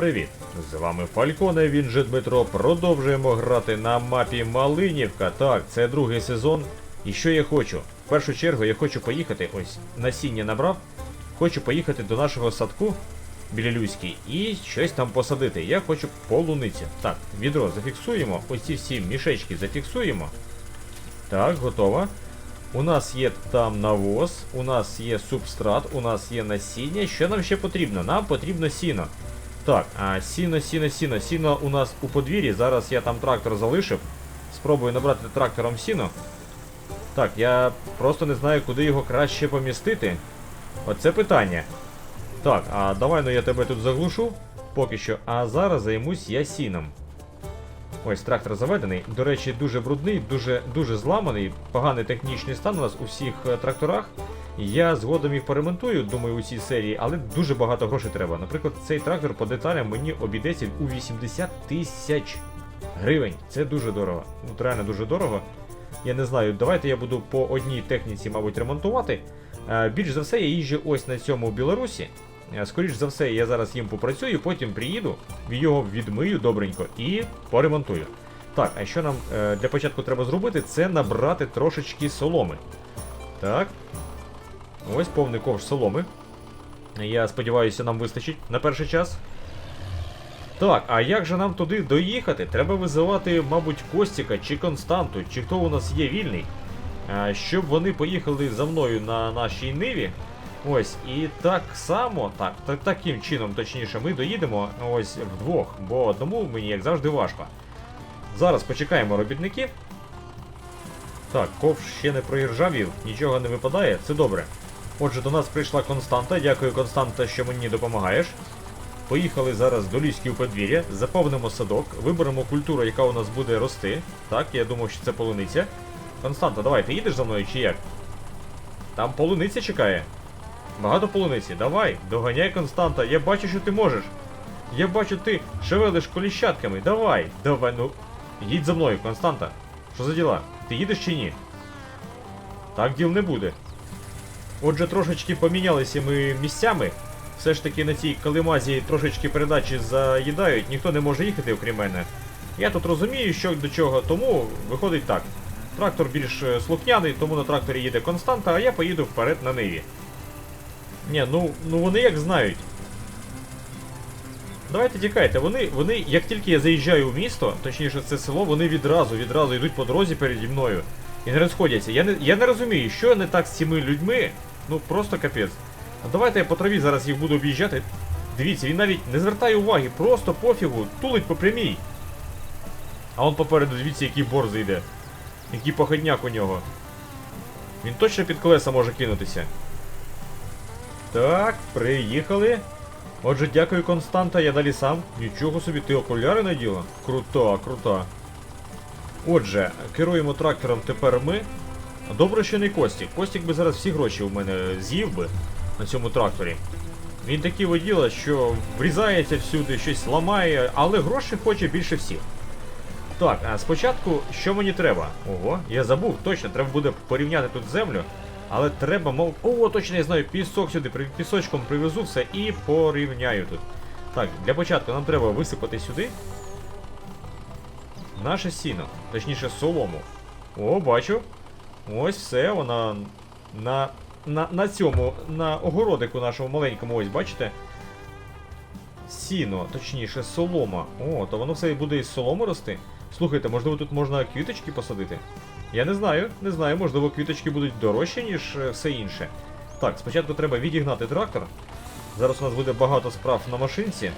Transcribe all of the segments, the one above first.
Привіт! З вами Фальконе, він же Дмитро. Продовжуємо грати на мапі Малинівка. Так, це другий сезон. І що я хочу? В першу чергу я хочу поїхати, ось насіння набрав. Хочу поїхати до нашого садку біля Люській і щось там посадити. Я хочу полуницю. Так, відро зафіксуємо. Ось ці всі мішечки зафіксуємо. Так, готово. У нас є там навоз, у нас є субстрат, у нас є насіння. Що нам ще потрібно? Нам потрібно сіно. Так, а сіно, сіно, сіно. Сіно у нас у подвір'ї. Зараз я там трактор залишив. Спробую набрати трактором сіно. Так, я просто не знаю, куди його краще помістити. Оце питання. Так, а давай ну я тебе тут заглушу поки що. А зараз займусь я сіном. Ось трактор заведений. До речі, дуже брудний, дуже дуже зламаний, поганий технічний стан у нас у всіх е, тракторах. Я згодом їх поремонтую, думаю, у цій серії, але дуже багато грошей треба. Наприклад, цей трактор по деталям мені обійдеться у 80 тисяч гривень. Це дуже дорого. Ну, реально дуже дорого. Я не знаю, давайте я буду по одній техніці, мабуть, ремонтувати. Е, Більш за все, я їжджу ось на цьому в Білорусі. Е, Скоріш за все, я зараз їм попрацюю, потім приїду, його відмию добренько і поремонтую. Так, а що нам е, для початку треба зробити? Це набрати трошечки соломи. Так. Ось повний ковш соломи. Я сподіваюся, нам вистачить на перший час. Так, а як же нам туди доїхати? Треба визивати, мабуть, Костіка чи Константу, чи хто у нас є вільний, е, щоб вони поїхали за мною на нашій ниві. Ось, і так само, так, так, таким чином, точніше, ми доїдемо ось вдвох, бо одному мені, як завжди, важко. Зараз почекаємо робітників. Так, ковш ще не проіржавів, нічого не випадає, це добре. Отже, до нас прийшла Константа. Дякую, Константа, що мені допомагаєш. Поїхали зараз до ліськів подвір'я, заповнимо садок, виберемо культуру, яка у нас буде рости. Так, я думав, що це полуниця. Константа, давай, ти їдеш за мною чи як? Там полуниця чекає. Багато полуниці. Давай, доганяй Константа, я бачу, що ти можеш. Я бачу, ти шевелиш коліщатками. Давай, давай, ну. Їдь за мною, Константа. Що за діла? Ти їдеш чи ні? Так діл не буде. Отже, трошечки помінялися ми місцями. Все ж таки на цій калимазі трошечки передачі заїдають, ніхто не може їхати, окрім мене. Я тут розумію, що до чого, тому виходить так. Трактор більш е, слухняний, тому на тракторі їде Константа, а я поїду вперед на ниві. Ні, ну, ну вони як знають. Давайте тікайте, вони, вони, як тільки я заїжджаю в місто, точніше це село, вони відразу, відразу йдуть по дорозі переді мною і не розходяться. Я не, я не розумію, що не так з цими людьми. Ну просто капець. А давайте я по траві зараз їх буду об'їжджати. Дивіться, він навіть не звертає уваги, просто пофігу, тулить по прямій. А он попереду, дивіться, який борзий йде. Який походняк у нього. Він точно під колеса може кинутися. Так, приїхали. Отже, дякую, Константа, я далі сам. Нічого собі, ти окуляри наділа? Крута, крута. Отже, керуємо трактором тепер ми. Добре, що не Костік. Костік би зараз всі гроші у мене з'їв би на цьому тракторі. Він такий воділа, що врізається всюди, щось ламає, але грошей хоче більше всіх. Так, а спочатку, що мені треба? Ого, я забув, точно, треба буде порівняти тут землю. Але треба, мов. О, точно я знаю, пісок сюди, пісочком привезу все і порівняю тут. Так, для початку нам треба висипати сюди. Наше сіно, точніше солому. О, бачу. Ось все, вона на, на, на цьому, на огородику нашому маленькому, ось, бачите? Сіно, точніше, солома. О, то воно все буде із соломи рости. Слухайте, можливо, тут можна квіточки посадити? Я не знаю, не знаю, можливо, квіточки будуть дорожчі, ніж е, все інше. Так, спочатку треба відігнати трактор. Зараз у нас буде багато справ на машинці.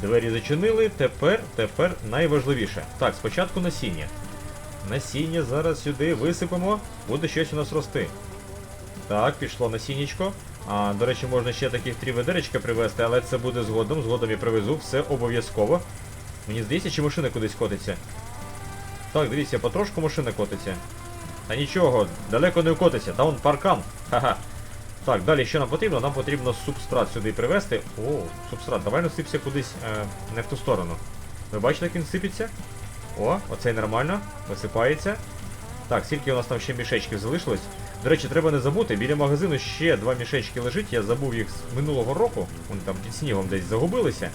Двері зачинили, тепер, тепер найважливіше. Так, спочатку насіння. Насіння зараз сюди висипемо, буде щось у нас рости. Так, пішло насіннячко. А, до речі, можна ще таких три ведеречка привезти, але це буде згодом. Згодом я привезу, все обов'язково. Мені здається, чи машина кудись котиться. Так, дивіться, потрошку машина котиться. Та нічого, далеко не котиться, та вон паркан. Ха-ха. Так, далі що нам потрібно? Нам потрібно субстрат сюди привезти. О, субстрат, давай насипся кудись е, не в ту сторону. Ви бачите, як він сипеться? О, оцей нормально, висипається. Так, скільки у нас там ще мішечків залишилось? До речі, треба не забути, біля магазину ще два мішечки лежить, я забув їх з минулого року. Вони там під снігом десь загубилися.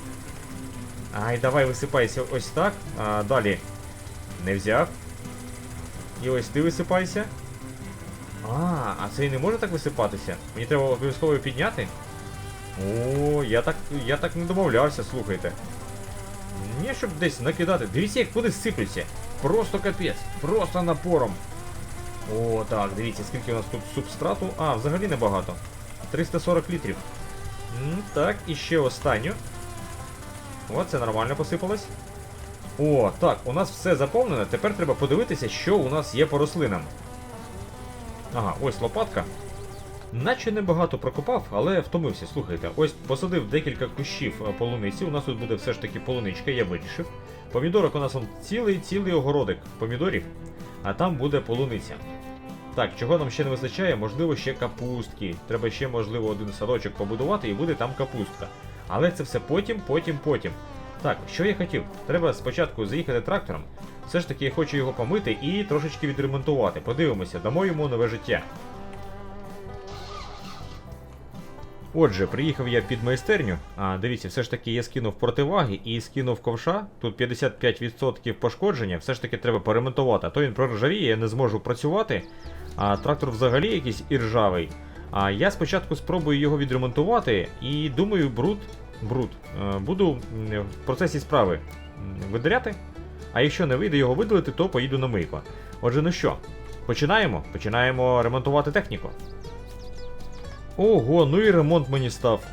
Ай, давай висипайся ось так. А далі не взяв. І ось ти висипайся. А, а цей не може так висипатися? Мені треба обов'язково підняти? О, я так, я так не домовлявся, слухайте. Ні, щоб десь накидати. Дивіться, як води сиплються. Просто капець, просто напором. О, так, дивіться, скільки у нас тут субстрату. А, взагалі небагато. 340 літрів. М, так, і ще останню. О, це нормально посипалось. О, так, у нас все заповнено. Тепер треба подивитися, що у нас є по рослинам. Ага, ось лопатка. Наче небагато прокопав, але втомився. Слухайте, ось посадив декілька кущів е, полуниці. У нас тут буде все ж таки полуничка, я вирішив. Помідорок у нас он цілий-цілий огородик помідорів, а там буде полуниця. Так, чого нам ще не вистачає? Можливо, ще капустки. Треба ще, можливо, один садочок побудувати і буде там капустка. Але це все потім, потім, потім. Так, що я хотів? Треба спочатку заїхати трактором. Все ж таки я хочу його помити і трошечки відремонтувати. Подивимося, дамо йому нове життя. Отже, приїхав я під майстерню. А, дивіться, все ж таки я скинув противаги і скинув ковша. Тут 55% пошкодження, все ж таки треба поремонтувати. А то він проржавіє, я не зможу працювати. А трактор взагалі якийсь іржавий. А я спочатку спробую його відремонтувати і думаю, бруд, бруд, буду в процесі справи м, видаляти. А якщо не вийде його видалити, то поїду на мийку. Отже, ну що, починаємо? Починаємо ремонтувати техніку. Ого, ну і ремонт мені став.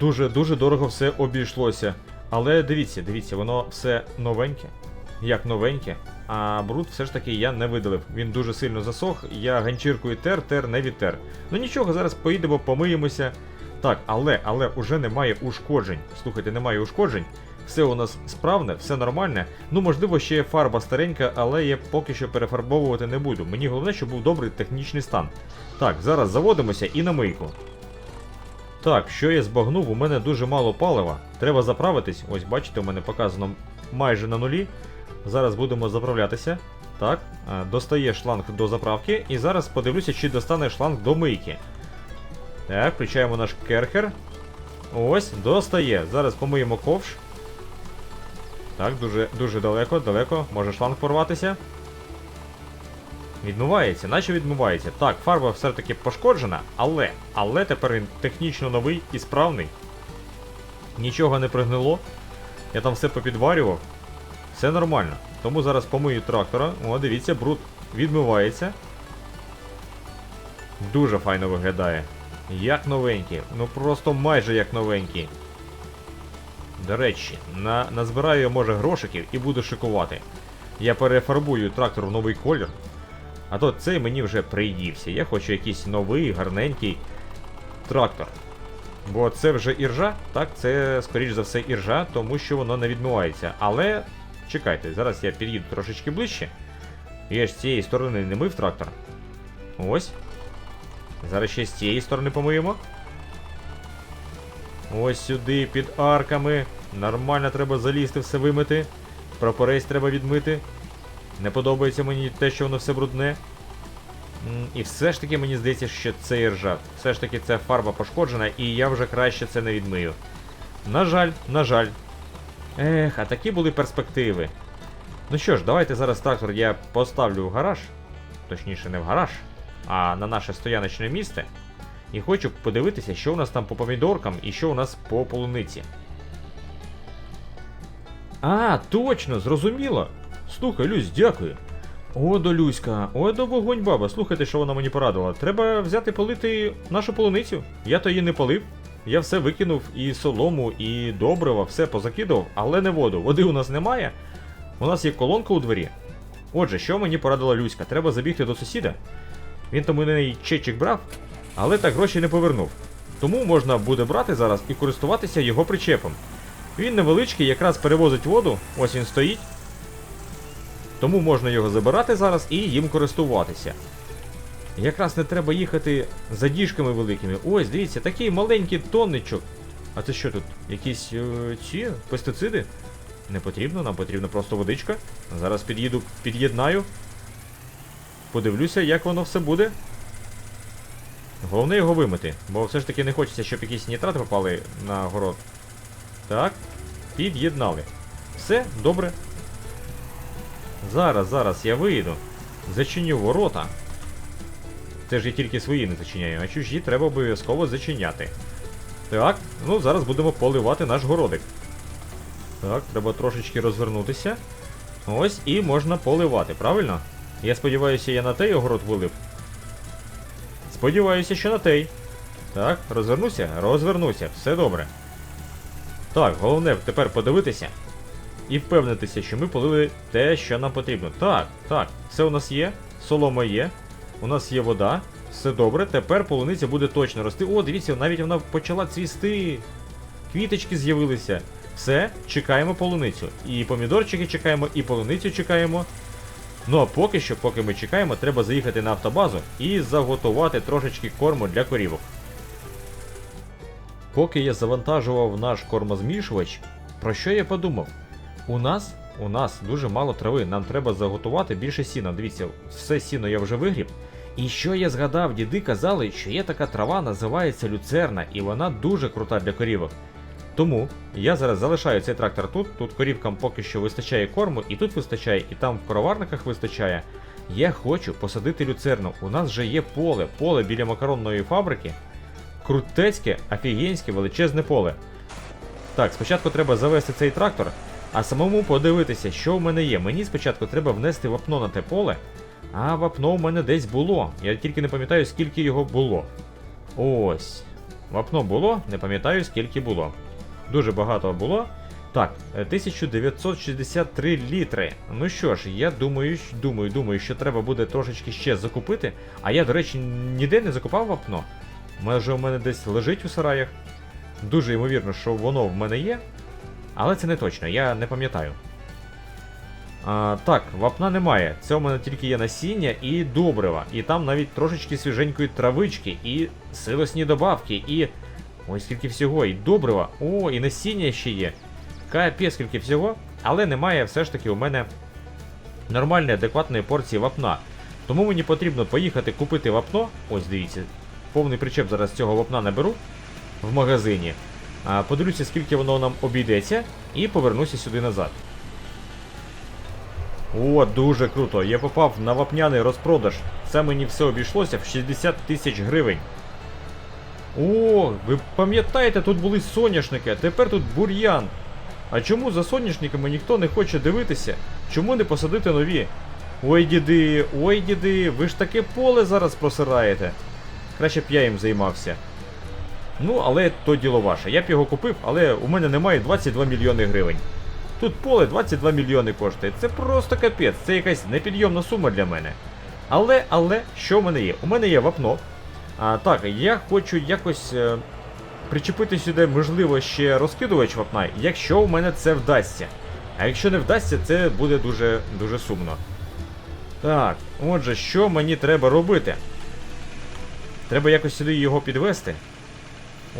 Дуже дуже дорого все обійшлося. Але дивіться, дивіться, воно все новеньке. Як новеньке. А бруд все ж таки я не видалив. Він дуже сильно засох. Я ганчіркою тер, тер, не відтер. Ну нічого, зараз поїдемо, помиємося. Так, але, але уже немає ушкоджень. Слухайте, немає ушкоджень. Все у нас справне, все нормальне. Ну, можливо, ще є фарба старенька, але я поки що перефарбовувати не буду. Мені головне, щоб був добрий технічний стан. Так, зараз заводимося і на мийку. Так, що я збагнув, у мене дуже мало палива. Треба заправитись. Ось бачите, у мене показано майже на нулі. Зараз будемо заправлятися. Так, е, достає шланг до заправки. І зараз подивлюся, чи достане шланг до мийки. Так, включаємо наш керхер. Ось, достає. Зараз помиємо ковш. Так, дуже дуже далеко, далеко. Може шланг порватися. Відмивається, наче відмивається. Так, фарба все-таки пошкоджена, але але тепер він технічно новий і справний. Нічого не пригнило. Я там все попідварював. Все нормально. Тому зараз помию трактора. О, дивіться, бруд відмивається. Дуже файно виглядає. Як новенький. Ну просто майже як новенький. До речі, на, назбираю може грошиків і буду шикувати. Я перефарбую трактор в новий колір. А то цей мені вже приїдівся. Я хочу якийсь новий, гарненький трактор. Бо це вже іржа, так, це, скоріш за все, іржа, тому що воно не відмивається. Але чекайте, зараз я під'їду трошечки ближче. Я ж з цієї сторони не мив трактор. Ось. Зараз ще з цієї сторони помиємо. Ось сюди, під арками. Нормально треба залізти, все вимити. Прапорець треба відмити. Не подобається мені те, що воно все брудне. І все ж таки мені здається, що це іржа. Все ж таки це фарба пошкоджена, і я вже краще це не відмию. На жаль, на жаль. Ех, а такі були перспективи. Ну що ж, давайте зараз трактор я поставлю в гараж. Точніше, не в гараж, а на наше стояночне місце. І хочу подивитися, що у нас там по помідоркам і що у нас по полуниці. А, точно, зрозуміло. Слухай, Люсь, дякую. О, до Люська, о, до вогонь баба. Слухайте, що вона мені порадила. Треба взяти полити нашу полуницю. Я то її не полив. Я все викинув і солому, і добрива, все позакидав, але не воду. Води у нас немає. У нас є колонка у дворі. Отже, що мені порадила Люська? Треба забігти до сусіда. Він там у неї чечик брав, але так гроші не повернув. Тому можна буде брати зараз і користуватися його причепом. Він невеличкий, якраз перевозить воду, ось він стоїть. Тому можна його забирати зараз і їм користуватися. Якраз не треба їхати за діжками великими. Ось, дивіться, такий маленький тонничок. А це що тут? Якісь е, ці пестициди? Не потрібно, нам потрібна просто водичка. Зараз під'їду, під'єднаю. Подивлюся, як воно все буде. Головне його вимити, бо все ж таки не хочеться, щоб якісь нітрати попали на город. Так, під'єднали. Все, добре. Зараз, зараз я вийду. Зачиню ворота. Це ж я тільки свої не зачиняю, а чужі треба обов'язково зачиняти. Так, ну зараз будемо поливати наш городик. Так, треба трошечки розвернутися. Ось і можна поливати, правильно? Я сподіваюся, я на той огород вилив. Сподіваюся, що на той. Так, розвернуся, розвернуся, все добре. Так, головне тепер подивитися і впевнитися, що ми полили те, що нам потрібно. Так, так, все у нас є, солома є, у нас є вода, все добре, тепер полуниця буде точно рости. О, дивіться, навіть вона почала цвісти. Квіточки з'явилися. Все, чекаємо полуницю. І помідорчики чекаємо, і полуницю чекаємо. Ну а поки що, поки ми чекаємо, треба заїхати на автобазу і заготувати трошечки корму для корівок. Поки я завантажував наш кормозмішувач, про що я подумав? У нас, у нас дуже мало трави, нам треба заготувати більше сіна. Дивіться, все сіно я вже вигріб. І що я згадав, діди казали, що є така трава, називається люцерна, і вона дуже крута для корівок. Тому я зараз залишаю цей трактор тут. Тут корівкам поки що вистачає корму, і тут вистачає, і там в короварниках вистачає. Я хочу посадити люцерну. У нас вже є поле, поле біля макаронної фабрики. Крутецьке, офігенське, величезне поле. Так, спочатку треба завести цей трактор, а самому подивитися, що в мене є. Мені спочатку треба внести вапно на те поле, а вапно в мене десь було. Я тільки не пам'ятаю, скільки його було. Ось. Вапно було, не пам'ятаю, скільки було. Дуже багато було. Так, е, 1963 літри. Ну що ж, я думаю, думаю, думаю, що треба буде трошечки ще закупити. А я, до речі, ніде не закупав вапно. Може, у мене десь лежить у сараях. Дуже ймовірно, що воно в мене є. Але це не точно, я не пам'ятаю. А, так, вапна немає. Це у мене тільки є насіння і добрива. І там навіть трошечки свіженької травички, і силосні добавки, і. Ой, скільки всього, і добрива. О, і насіння ще є. Капець скільки всього, але немає все ж таки у мене нормальної адекватної порції вапна. Тому мені потрібно поїхати купити вапно. Ось дивіться, повний причеп зараз цього вапна наберу в магазині. Подивлюся, скільки воно нам обійдеться, і повернуся сюди назад. О, дуже круто. Я попав на вапняний розпродаж. Це мені все обійшлося в 60 тисяч гривень. О, ви пам'ятаєте, тут були соняшники, а тепер тут бур'ян. А чому за соняшниками ніхто не хоче дивитися? Чому не посадити нові? Ой, діди, ой, діди, ви ж таке поле зараз просираєте. Краще б я їм займався. Ну, але то діло ваше. Я б його купив, але у мене немає 22 мільйони гривень. Тут поле 22 мільйони коштує. Це просто капець, це якась непідйомна сума для мене. Але, але, що в мене є? У мене є вапно. А, так, я хочу якось е, причепити сюди, можливо, ще розкидувач вапна, якщо в мене це вдасться. А якщо не вдасться, це буде дуже дуже сумно. Так, отже, що мені треба робити? Треба якось сюди його підвести.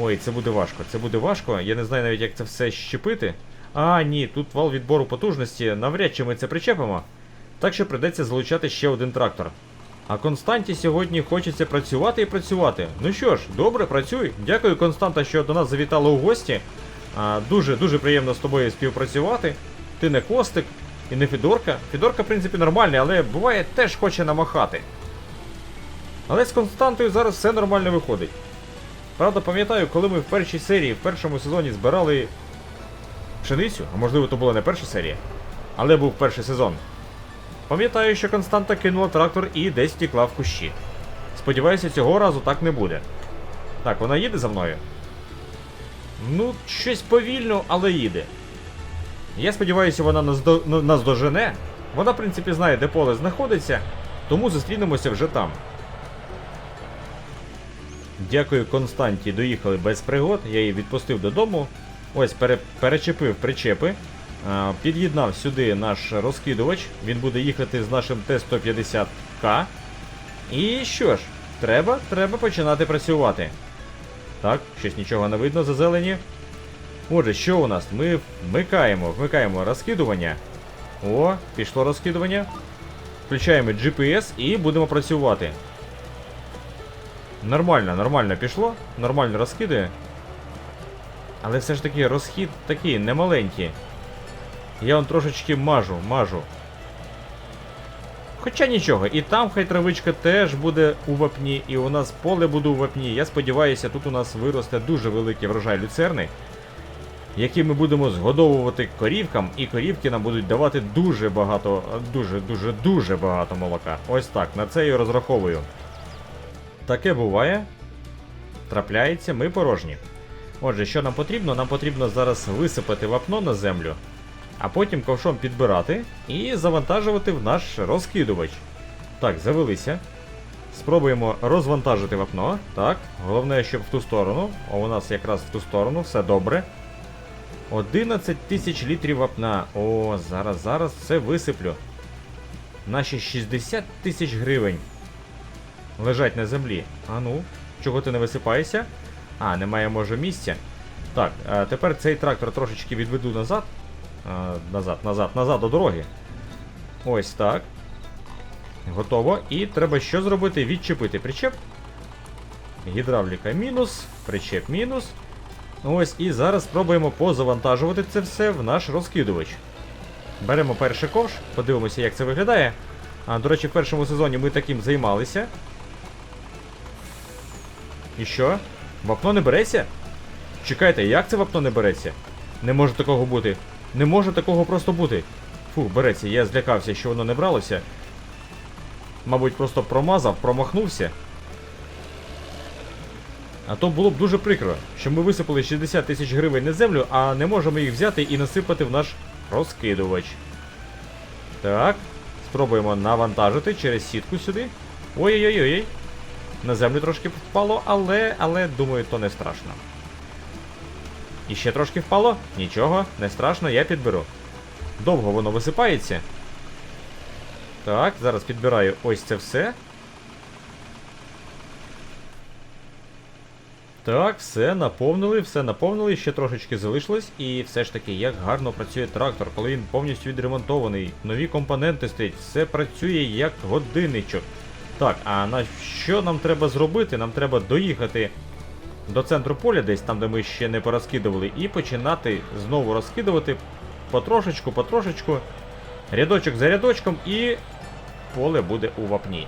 Ой, це буде важко. Це буде важко. Я не знаю навіть, як це все щепити. А, ні, тут вал відбору потужності. Навряд чи ми це причепимо. Так що придеться залучати ще один трактор. А Константі сьогодні хочеться працювати і працювати. Ну що ж, добре, працюй. Дякую, Константа, що до нас завітала у гості. Дуже дуже приємно з тобою співпрацювати. Ти не костик і не Фідорка. Фідорка, в принципі, нормальний, але буває теж хоче намахати. Але з Константою зараз все нормально виходить. Правда, пам'ятаю, коли ми в першій серії, в першому сезоні збирали пшеницю, а можливо, то була не перша серія, але був перший сезон. Пам'ятаю, що Константа кинула трактор і десь втікла в кущі. Сподіваюся, цього разу так не буде. Так, вона їде за мною. Ну, щось повільно, але їде. Я сподіваюся, вона нас дожене. Вона, в принципі, знає, де поле знаходиться, тому зустрінемося вже там. Дякую Константі, доїхали без пригод, я її відпустив додому. Ось пере... перечепив причепи. А, Під'єднав сюди наш розкидувач, він буде їхати з нашим Т-150К. І що ж, треба, треба починати працювати. Так, щось нічого не видно за зелені. Отже, що у нас? Ми вмикаємо, вмикаємо розкидування. О, пішло розкидування. Включаємо GPS і будемо працювати. Нормально, нормально пішло, нормально розкидає. Але все ж таки розхід такий немаленький. Я он трошечки мажу, мажу. Хоча нічого, і там хай травичка теж буде у вапні, і у нас поле буде у вапні. Я сподіваюся, тут у нас виросте дуже великий врожай люцерни, який ми будемо згодовувати корівкам, і корівки нам будуть давати дуже багато, дуже, дуже, дуже багато молока. Ось так, на це я розраховую. Таке буває. Трапляється, ми порожні. Отже, що нам потрібно? Нам потрібно зараз висипати вапно на землю, а потім ковшом підбирати і завантажувати в наш розкидувач. Так, завелися. Спробуємо розвантажити вапно. Так, головне, щоб в ту сторону. А у нас якраз в ту сторону, все добре. 11 тисяч літрів вапна. О, зараз, зараз все висиплю. Наші 60 тисяч гривень лежать на землі. А ну, чого ти не висипаєшся? А, немає може місця. Так, тепер цей трактор трошечки відведу назад. А, назад, назад, назад до дороги. Ось так. Готово. І треба що зробити? Відчепити причеп. Гідравліка мінус, причеп мінус. Ось, і зараз спробуємо позавантажувати це все в наш розкидувач. Беремо перший ковш, подивимося, як це виглядає. А, до речі, в першому сезоні ми таким займалися. І що? Вапно не береться? Чекайте, як це вапно не береться? Не може такого бути. Не може такого просто бути. Фух, береться, я злякався, що воно не бралося. Мабуть, просто промазав, промахнувся. А то було б дуже прикро, що ми висипали 60 тисяч гривень на землю, а не можемо їх взяти і насипати в наш розкидувач. Так, спробуємо навантажити через сітку сюди. Ой-ой-ой. На землю трошки впало, але, але думаю, то не страшно. І ще трошки впало? Нічого, не страшно, я підберу. Довго воно висипається. Так, зараз підбираю ось це все. Так, все наповнили, все наповнили, ще трошечки залишилось, і все ж таки, як гарно працює трактор, коли він повністю відремонтований, нові компоненти стоять, все працює як годинничок. Так, а на що нам треба зробити? Нам треба доїхати до центру поля, десь там, де ми ще не порозкидували, і починати знову розкидувати потрошечку, потрошечку, рядочок за рядочком, і поле буде у вапні.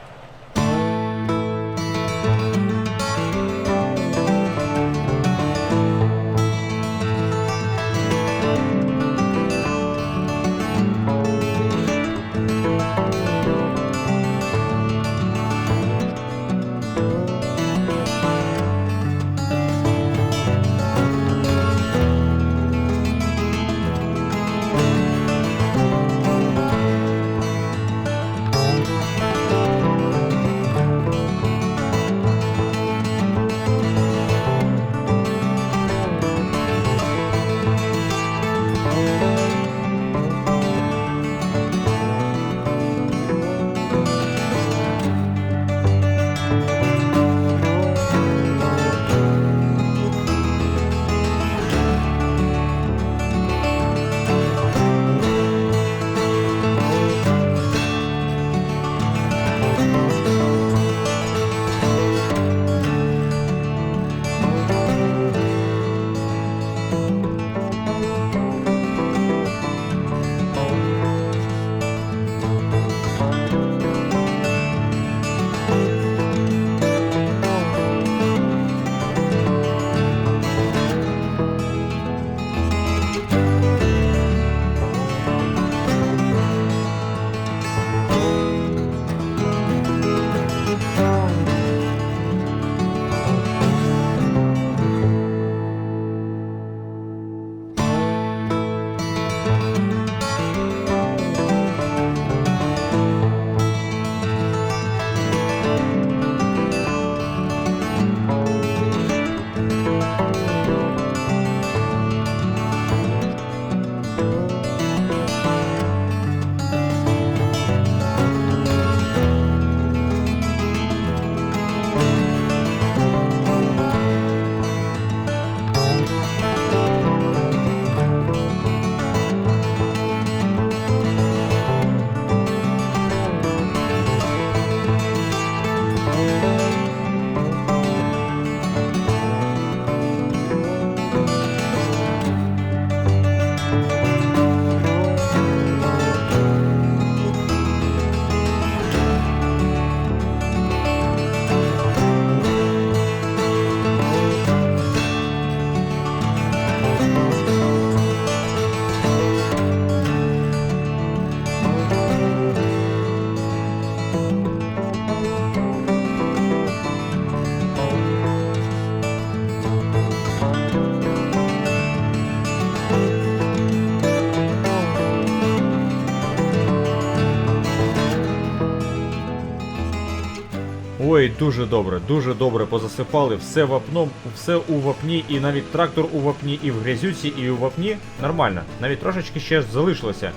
Ой, дуже добре, дуже добре позасипали. Все вапном, все у вапні, і навіть трактор у вапні, і в грязюці, і у вапні. Нормально. Навіть трошечки ще залишилося.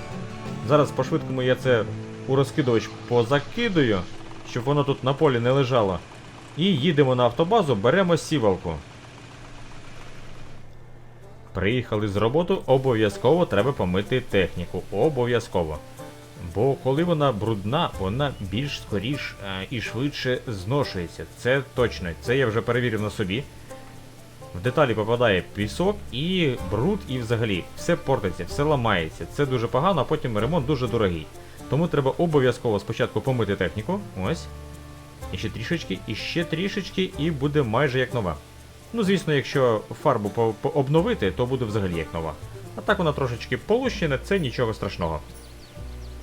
Зараз по-швидкому я це у розкидувач позакидую, щоб воно тут на полі не лежало. І їдемо на автобазу, беремо сівалку. Приїхали з роботи, обов'язково треба помити техніку. Обов'язково. Бо коли вона брудна, вона більш скоріш е, і швидше зношується. Це точно, це я вже перевірив на собі. В деталі попадає пісок і бруд, і взагалі все портиться, все ламається. Це дуже погано, а потім ремонт дуже дорогий. Тому треба обов'язково спочатку помити техніку. Ось. І ще трішечки, і ще трішечки, і буде майже як нова. Ну, звісно, якщо фарбу обновити, то буде взагалі як нова. А так вона трошечки полущена, це нічого страшного.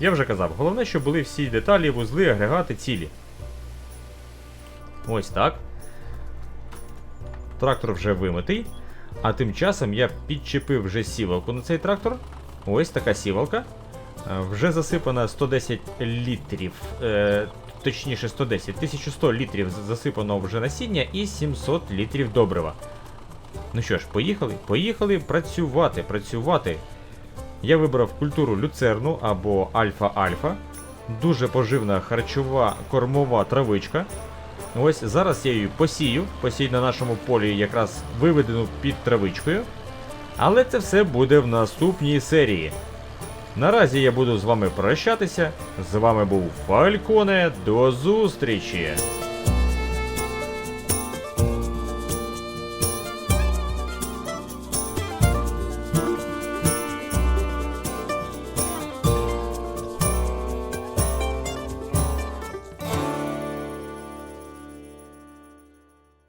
Я вже казав, головне, щоб були всі деталі, вузли, агрегати цілі. Ось так. Трактор вже вимитий. А тим часом я підчепив вже сівалку на цей трактор. Ось така сівалка. Е, Вже засипана 110 літрів. Е, точніше 110, 1100 літрів засипано вже насіння і 700 літрів добрива. Ну що ж, поїхали? Поїхали працювати, працювати. Я вибрав культуру люцерну або альфа-альфа. Дуже поживна харчова кормова травичка. Ось зараз я її посію. Посію на нашому полі якраз виведену під травичкою. Але це все буде в наступній серії. Наразі я буду з вами прощатися. З вами був Фальконе. До зустрічі!